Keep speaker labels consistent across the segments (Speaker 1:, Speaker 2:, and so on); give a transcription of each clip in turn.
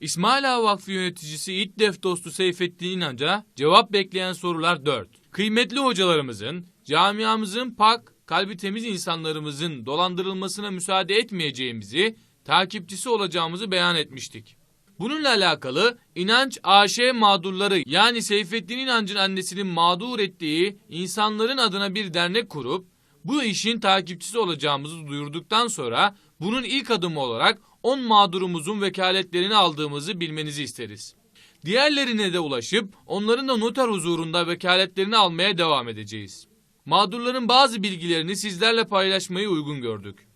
Speaker 1: İsmail Ağa Vakfı yöneticisi İddef dostu Seyfettin İnanç'a cevap bekleyen sorular 4. Kıymetli hocalarımızın, camiamızın pak, kalbi temiz insanlarımızın dolandırılmasına müsaade etmeyeceğimizi, takipçisi olacağımızı beyan etmiştik. Bununla alakalı İnanç AŞ mağdurları yani Seyfettin İnancı'nın annesinin mağdur ettiği insanların adına bir dernek kurup bu işin takipçisi olacağımızı duyurduktan sonra bunun ilk adımı olarak 10 mağdurumuzun vekaletlerini aldığımızı bilmenizi isteriz. Diğerlerine de ulaşıp onların da noter huzurunda vekaletlerini almaya devam edeceğiz. Mağdurların bazı bilgilerini sizlerle paylaşmayı uygun gördük.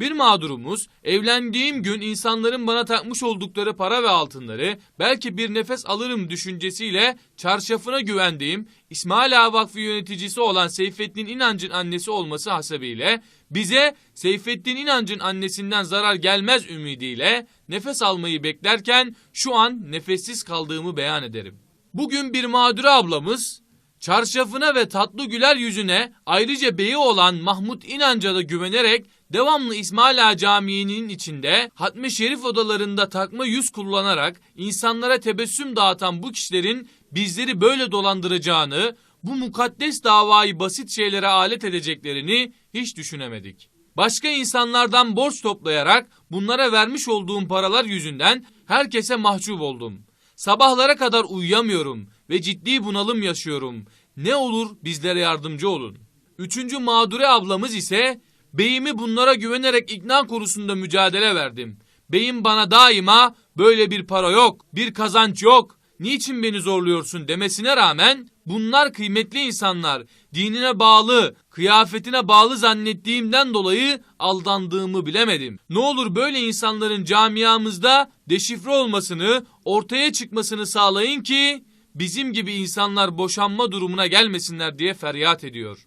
Speaker 1: Bir mağdurumuz evlendiğim gün insanların bana takmış oldukları para ve altınları belki bir nefes alırım düşüncesiyle çarşafına güvendiğim İsmail Ağa Vakfı yöneticisi olan Seyfettin İnancı'nın annesi olması hasebiyle bize Seyfettin İnancı'nın annesinden zarar gelmez ümidiyle nefes almayı beklerken şu an nefessiz kaldığımı beyan ederim. Bugün bir mağdure ablamız Çarşafına ve tatlı güler yüzüne ayrıca beyi olan Mahmut İnanca da güvenerek devamlı İsmail Ağa Camii'nin içinde hatmi şerif odalarında takma yüz kullanarak insanlara tebessüm dağıtan bu kişilerin bizleri böyle dolandıracağını, bu mukaddes davayı basit şeylere alet edeceklerini hiç düşünemedik. Başka insanlardan borç toplayarak bunlara vermiş olduğum paralar yüzünden herkese mahcup oldum. Sabahlara kadar uyuyamıyorum ve ciddi bunalım yaşıyorum. Ne olur bizlere yardımcı olun. Üçüncü mağdure ablamız ise beyimi bunlara güvenerek ikna konusunda mücadele verdim. Beyim bana daima böyle bir para yok, bir kazanç yok, niçin beni zorluyorsun demesine rağmen bunlar kıymetli insanlar, dinine bağlı, kıyafetine bağlı zannettiğimden dolayı aldandığımı bilemedim. Ne olur böyle insanların camiamızda deşifre olmasını, ortaya çıkmasını sağlayın ki bizim gibi insanlar boşanma durumuna gelmesinler diye feryat ediyor.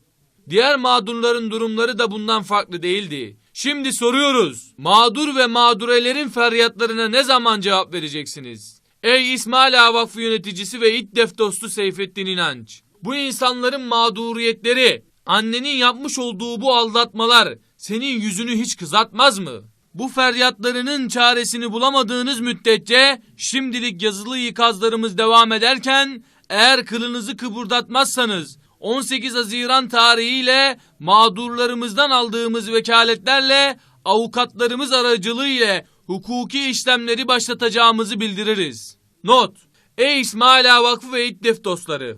Speaker 1: Diğer mağdurların durumları da bundan farklı değildi. Şimdi soruyoruz. Mağdur ve mağdurelerin feryatlarına ne zaman cevap vereceksiniz? Ey İsmail Ağa Vakfı yöneticisi ve İddef dostu Seyfettin İnanç. Bu insanların mağduriyetleri, annenin yapmış olduğu bu aldatmalar senin yüzünü hiç kızartmaz mı? Bu feryatlarının çaresini bulamadığınız müddetçe şimdilik yazılı ikazlarımız devam ederken eğer kılınızı kıpırdatmazsanız 18 Haziran tarihiyle mağdurlarımızdan aldığımız vekaletlerle avukatlarımız aracılığıyla hukuki işlemleri başlatacağımızı bildiririz. Not Ey İsmail Ağa Vakfı ve İddef dostları!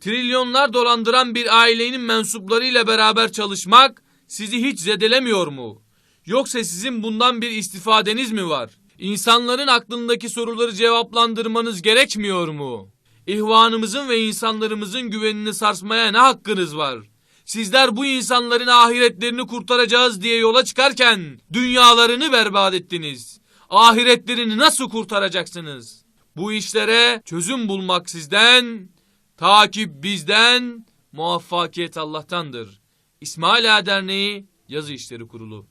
Speaker 1: Trilyonlar dolandıran bir ailenin mensuplarıyla beraber çalışmak sizi hiç zedelemiyor mu? Yoksa sizin bundan bir istifadeniz mi var? İnsanların aklındaki soruları cevaplandırmanız gerekmiyor mu? İhvanımızın ve insanlarımızın güvenini sarsmaya ne hakkınız var? Sizler bu insanların ahiretlerini kurtaracağız diye yola çıkarken dünyalarını berbat ettiniz. Ahiretlerini nasıl kurtaracaksınız? Bu işlere çözüm bulmak sizden, takip bizden, muvaffakiyet Allah'tandır. İsmail Ağa Derneği Yazı İşleri Kurulu